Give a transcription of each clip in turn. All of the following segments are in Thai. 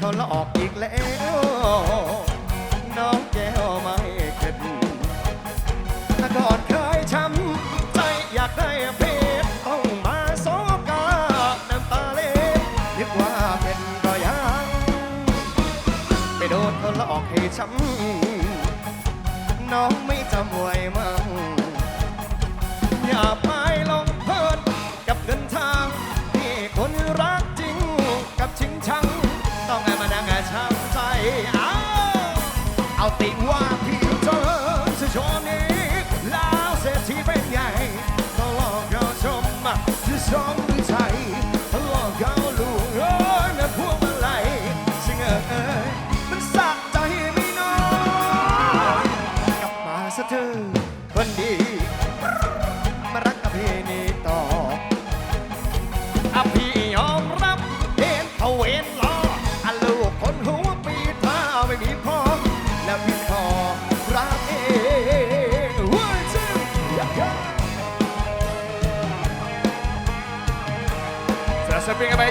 เขาหลอกอีกแล้ว น้องแก้วไม่เข็ดถ้าก่อนเคยช้ำใจอยากได้เพชรต้องมาโซกาน้ำตาเล็ดนึกว่าเป็นก็ยังไปโดนเขาหลอกให้ช้ำน้องไม่จำไว้มั้งอย่า song.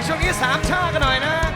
ช่วงนี้สามชาติกันหน่อยนะ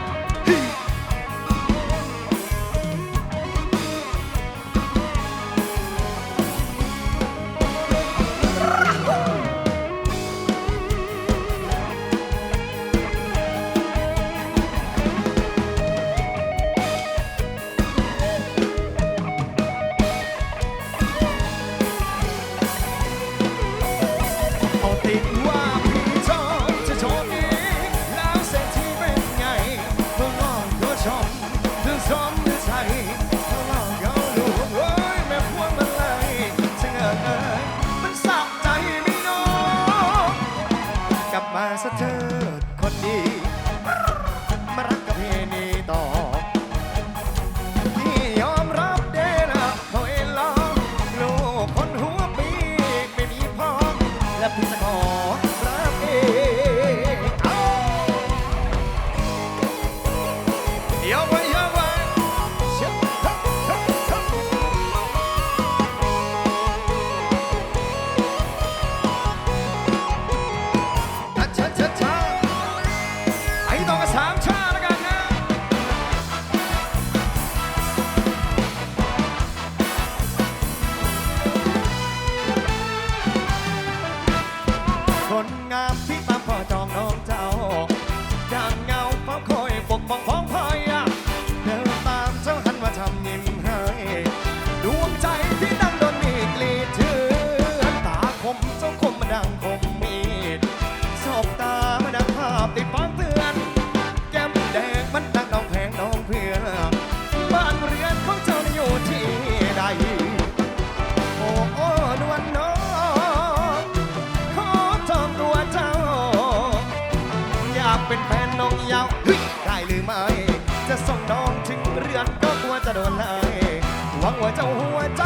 我走我走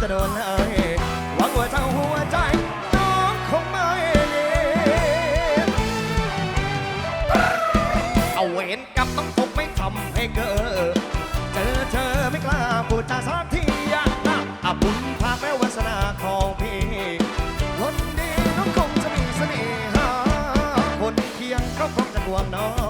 จะโดนเลยหวังว่าทางหัวใจน้องคงไม่เลียเอาเวรกับต้องตกไม่ทำให้เกิด เจอเธอไม่กล้าพูดจาสักทีอะอาบุญพาแม่วาสนาของพี่คนดีน้องคงจะมีเสน่หาคนเคียงเขาคงจะรวมน้อง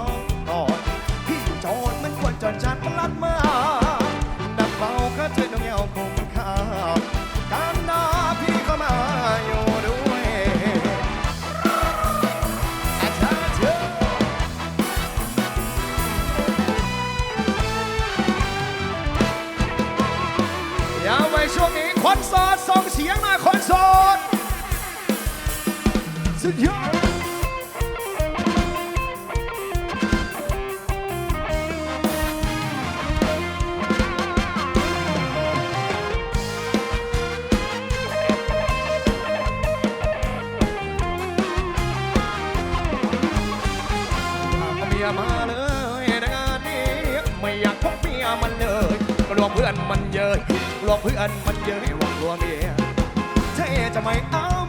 มาเลยในงานนี้ไม่อยากพบเมียมันเลยกลัวเพื่อนมันเยอะกลัวเพื่อนมันเยอะหวังกลัวเมียใช่จะไม่เอา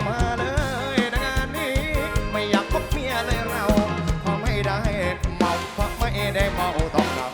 มียมาเลยนะงานนี้ ไม่อยากพบเมียเลยเราเพราะไม่ได้เมาเพราะไม่ได้เมาต้องเรา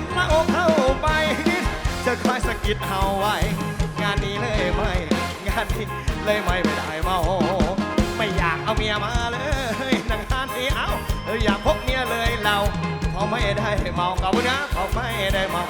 นมาอกเข้าไปจะคอยสะกิดเฮาไว้ งานนี้เลยไม่ งานนี้เลยไม่ไม่ได้เมา ไม่อยากเอาเมียมาเลยนังงานนี้เอาอยากพบเมียเลยเราเขาไม่ได้เมากับนะเขาไม่ได้เมา